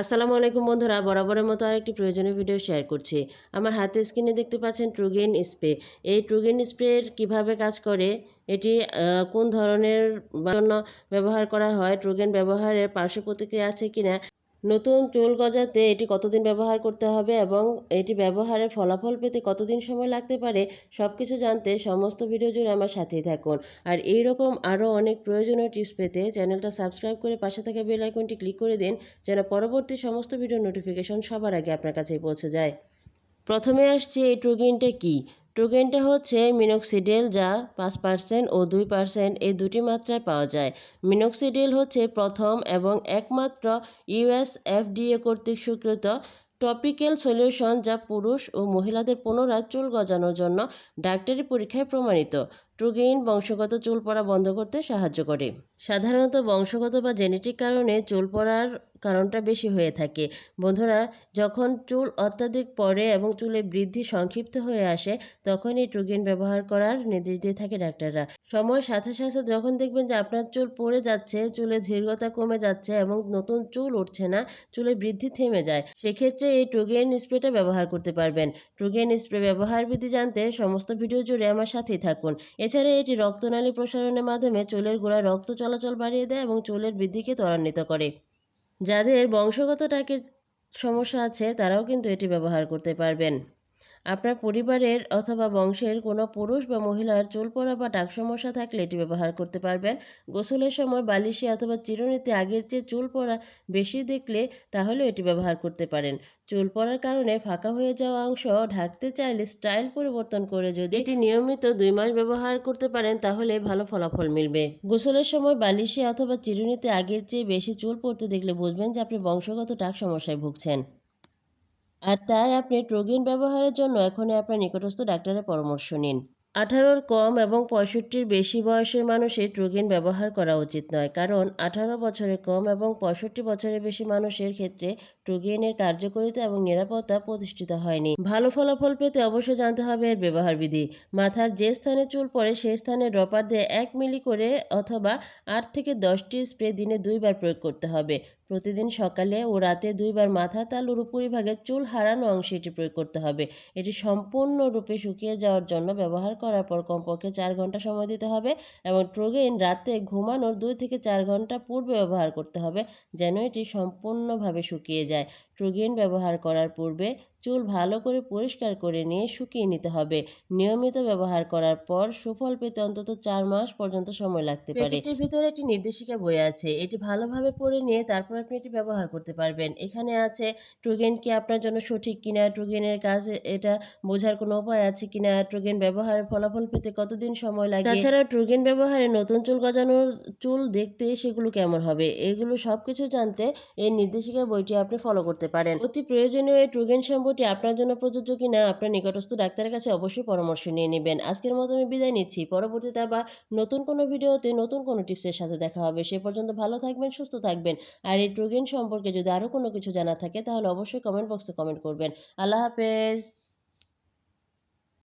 আসসালামু আলাইকুম বন্ধুরা, বরাবরের মতো আরেকটি প্রয়োজনীয় ভিডিও শেয়ার করছি। আমার হাতে স্ক্রিনে দেখতে পাচ্ছেন ট্রুগেন স্প্রে এই ট্রুগেন স্প্রের কীভাবে কাজ করে? এটি কোন ধরনের জন্য ব্যবহার করা হয়? ট্রুগেন ব্যবহারের পার্শ্ব প্রতিক্রিয়া আছে কিনা? নতুন চুল গজাতে এটি কতদিন ব্যবহার করতে হবে এবং এটি ব্যবহারের ফলাফল পেতে কতদিন সময় লাগতে পারে সব কিছু জানতে সমস্ত ভিডিও জুড়ে আমার সাথেই থাকুন। আর এই রকম আরও অনেক প্রয়োজনীয় টিপস পেতে চ্যানেলটা সাবস্ক্রাইব করে পাশে থাকা বেল আইকনটি ক্লিক করে দিন, যেন পরবর্তী সমস্ত ভিডিও নোটিফিকেশন সবার আগে আপনার কাছে পৌঁছে যায়। প্রথমে আসছে এই ট্রুগেনটা কি? ট্রুগেনটা হচ্ছে মিনক্সিডেল যা পাঁচ পার্সেন্ট ও দুই পার্সেন্ট এই দুটি মাত্রায় পাওয়া যায়। মিনক্সিডেল হচ্ছে প্রথম এবং একমাত্র ইউএস এফডিএ কর্তৃক স্বীকৃত টপিক্যাল সলিউশন যা পুরুষ ও মহিলাদের পুনরায় চুল গজানোর জন্য ডাক্তারি পরীক্ষায় প্রমাণিত। ট্রুগেইন বংশগত চুল পড়া বন্ধ করতে সাহায্য করে। সাধারণত বংশগত বা জেনেটিক কারণে চুল পড়ার কারণটা বেশি হয়ে থাকে। বন্ধুরা, যখন চুল অত্যাধিক পড়ে এবং চুলে বৃদ্ধি সংক্ষিপ্ত হয়ে আসে, তখন এই ট্রুগেন ব্যবহার করার নির্দেশ দিয়ে থাকে ডাক্তাররা। সময়ের সাথে সাথে যখন দেখবেন যে আপনার চুল পড়ে যাচ্ছে, চুলের দীর্ঘতা কমে যাচ্ছে এবং নতুন চুল উঠছে না চুলের বৃদ্ধি থেমে যায়, সেক্ষেত্রে এই ট্রুগেন স্প্রেটা ব্যবহার করতে পারবেন। ট্রুগেন স্প্রে ব্যবহার বিধি জানতে সমস্ত ভিডিও জুড়ে আমার সাথেই থাকুন। এছাড়া এটি রক্তনালী প্রসারণের মাধ্যমে চুলের গোড়ায় রক্ত চলাচল বাড়িয়ে দেয় এবং চুলের বৃদ্ধিকে ত্বরান্বিত করে। যাদের বংশগত টাকের সমস্যা আছে, তারাও কিন্তু এটি ব্যবহার করতে পারবেন। আপনার পরিবারের অথবা বংশের কোনো পুরুষ বা মহিলার চুল পড়া বা টাক সমস্যা থাকলে এটি ব্যবহার করতে পারবেন। গোসলের সময় বালিশে অথবা চিরুনিতে আগের চেয়ে চুল পড়া বেশি দেখলে তাহলে এটি ব্যবহার করতে পারেন। চুল পড়ার কারণে ফাঁকা হয়ে যাওয়া অংশ ঢাকতে চাইলে স্টাইল পরিবর্তন করে যদি এটি নিয়মিত দুই মাস ব্যবহার করতে পারেন তাহলে ভালো ফলাফল মিলবে। গোসলের সময় বালিশে অথবা চিরুনিতে আগের চেয়ে বেশি চুল পড়তে দেখলে বুঝবেন যে আপনি বংশগত টাক সমস্যায় ভুগছেন। আর তাই আপনি ট্রোগেন ব্যবহারের জন্য এখনই আপনার নিকটস্থ ডাক্তারের পরামর্শ নিন। আঠারোর কম এবং পঁয়ষট্টির বেশি বয়সের মানুষের ট্রোগেন ব্যবহার করা উচিত নয়। কারণ আঠারো বছরের কম এবং পঁয়ষট্টি বছরের বেশি মানুষের ক্ষেত্রে ট্রোগেনের কার্যকারিতা এবং নিরাপত্তা প্রতিষ্ঠিত হয়নি। ভালো ফলাফল পেতে অবশ্যই জানতে হবে এর ব্যবহার বিধি। মাথার যে স্থানে চুল পড়ে সেই স্থানে ড্রপার দিয়ে এক মিলি করে অথবা আট থেকে দশটি স্প্রে দিনে দুইবার প্রয়োগ করতে হবে। প্রতিদিন সকালে ও রাতে দুইবার মাথা তালুর উপরিভাগে চুল হারানো অংশে এটি প্রয়োগ করতে হবে। এটি সম্পূর্ণরূপে শুকিয়ে যাওয়ার জন্য ব্যবহার করার পর কমপক্ষে চার ঘণ্টা সময় দিতে হবে এবং ট্রোগেইন রাতে ঘুমানোর দুই থেকে চার ঘণ্টা পূর্বে ব্যবহার করতে হবে যেন এটি সম্পূর্ণভাবে শুকিয়ে যায়। ট্রোগেইন ব্যবহার করার পূর্বে চুল ভালো করে পরিষ্কার করে নিয়ে শুকিয়ে নিতে হবে। নিয়মিত ব্যবহার করার পর সুফল পেতে অন্তত চার মাস পর্যন্ত সময় লাগতে পারে। প্যাকেটের ভিতরে একটি নির্দেশিকা বই আছে। এটি ভালোভাবে পড়ে নিয়ে তারপর আপনি এটি ব্যবহার করতে পারবেন। এখানে আছে ট্রোগেন কি আপনার জন্য সঠিক কিনা? ট্রোগেনের কাজ এটা বোঝার কোনো উপায় আছে কিনা? ট্রোগেন ব্যবহারের ফলাফল পেতে কতদিন সময় লাগে? তাছাড়া ট্রোগেন ব্যবহারে নতুন চুল গজানোর চুল দেখতে সেগুলো কেমন হবে? এগুলো সবকিছু জানতে এই নির্দেশিকা বইটি আপনি ফলো করতে পারেন। অতি প্রয়োজনীয় এই ট্রোগেন সম্পর্কে আপনার জন্য প্রযোজ্য কিনা আপনার নিকটস্থ ডাক্তারের কাছে অবশ্যই পরামর্শ নিয়ে নেবেন। আজকের মতো আমি বিদায় নিচ্ছি। পরবর্তীতে আবার নতুন কোনো ভিডিওতে নতুন কোনো টিপসের সাথে দেখা হবে। সে পর্যন্ত ভালো থাকবেন, সুস্থ থাকবেন। আর এই ট্রোগেন সম্পর্কে যদি আরও কোনো কিছু জানা থাকে, তাহলে অবশ্যই কমেন্ট বক্সে কমেন্ট করবেন। আল্লাহ হাফেজ।